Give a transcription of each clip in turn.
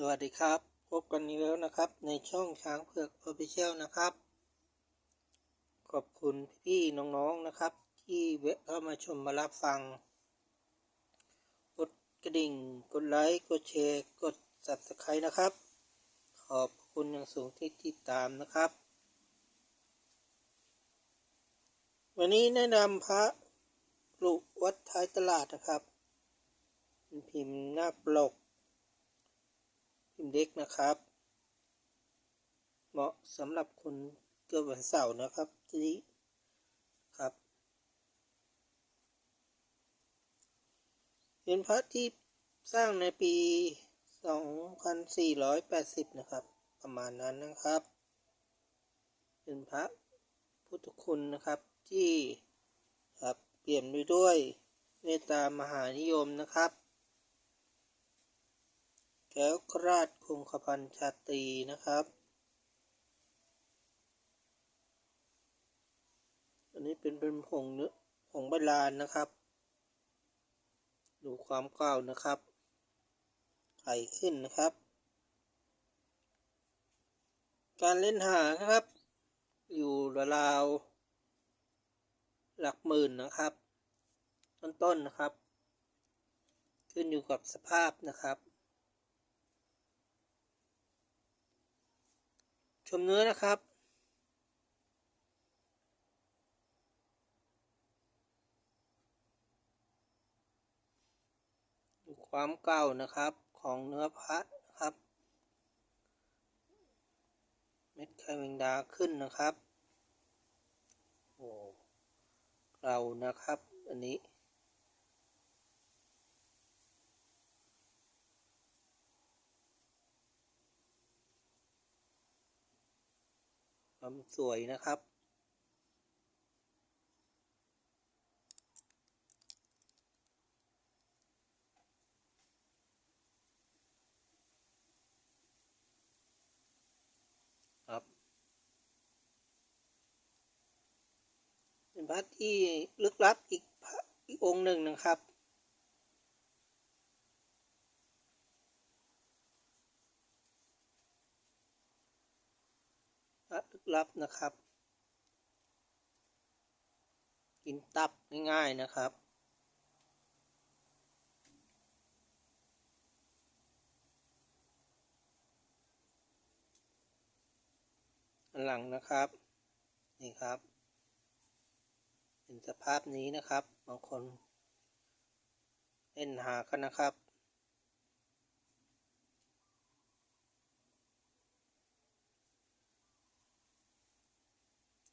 สวัสดีครับ พบกันอีกแล้วนะครับ ในช่องช้างเผือกออฟฟิเชียลนะครับ ขอบคุณพี่ๆน้องๆนะครับ ที่แวะเข้ามาชมมารับฟัง กดกระดิ่ง กดไลค์กดแชร์ กด subscribe นะครับ ขอบคุณอย่างสูงที่ติดตามนะครับ วันนี้แนะนำพระปลุกวัดท้ายตลาดนะครับ พิมพ์หน้าปลก พิมพ์เด็กนะครับ เหมาะสำหรับคนเกิดวันเสาร์นะครับทีนี้ครับเป็นพระที่สร้างในปี 2480 นะครับ ประมาณนั้นนะครับ เป็นพระพุทธคุณนะครับที่ครับเปลี่ยมไปด้วยเมตตามหานิยมนะครับ แก้วกราชคงขพันชาตรีนะครับ อันนี้เป็นเป็นผงเนื้อผงใบลานนะครับ ดูความก่าวนะครับไข่ขึ้นนะครับ การเล่นหานะครับ อยู่ราวหลักหมื่นนะครับ ต้นๆนะครับ ขึ้นอยู่กับสภาพนะครับ ชมเนื้อนะครับดูความเก่านะครับของเนื้อพระนะครับ เม็ดไข่แมงดาขึ้นนะครับ โอ้เก่านะครับ อันนี้ ความสวยนะครับ ครับ เป็นพระที่ลึกลับอีกพระอีกองค์หนึ่งนะครับ ลึกลับนะครับ กินตับง่ายๆนะครับหลังนะครับ นี่ครับ เป็นสภาพนี้นะครับ บางคนเล่นหากันนะครับ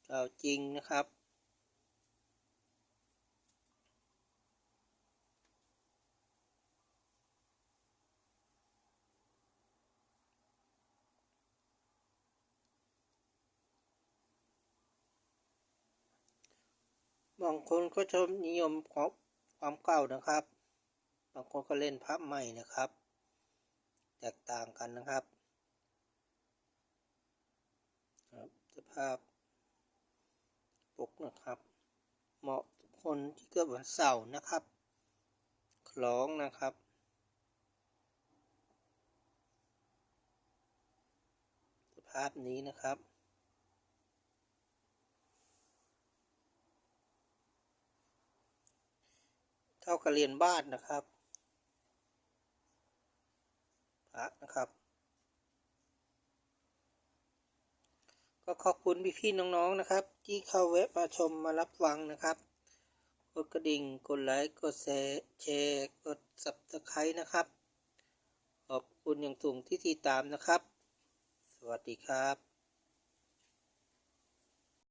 เก่าจริงนะครับ บางคนก็ชมนิยมของความเก่านะครับ บางคนก็เล่นภาพใหม่นะครับ แตกต่างกันนะครับ ครับสภาพ ปกนะครับ เหมาะทุกคนที่เกิดวันเสาร์นะครับ คล้องนะครับ สภาพนี้นะครับเท่ากับเรียนบ้านนะครับพระนะครับ ก็ขอบคุณพี่ๆน้องๆนะครับ ที่เข้าเว็บมาชมมารับฟังนะครับกดกระดิ่งกดไลค์กดแชร์แชร์กด subscribe นะครับ ขอบคุณอย่างสูงที่ติดตามนะครับ สวัสดีครับ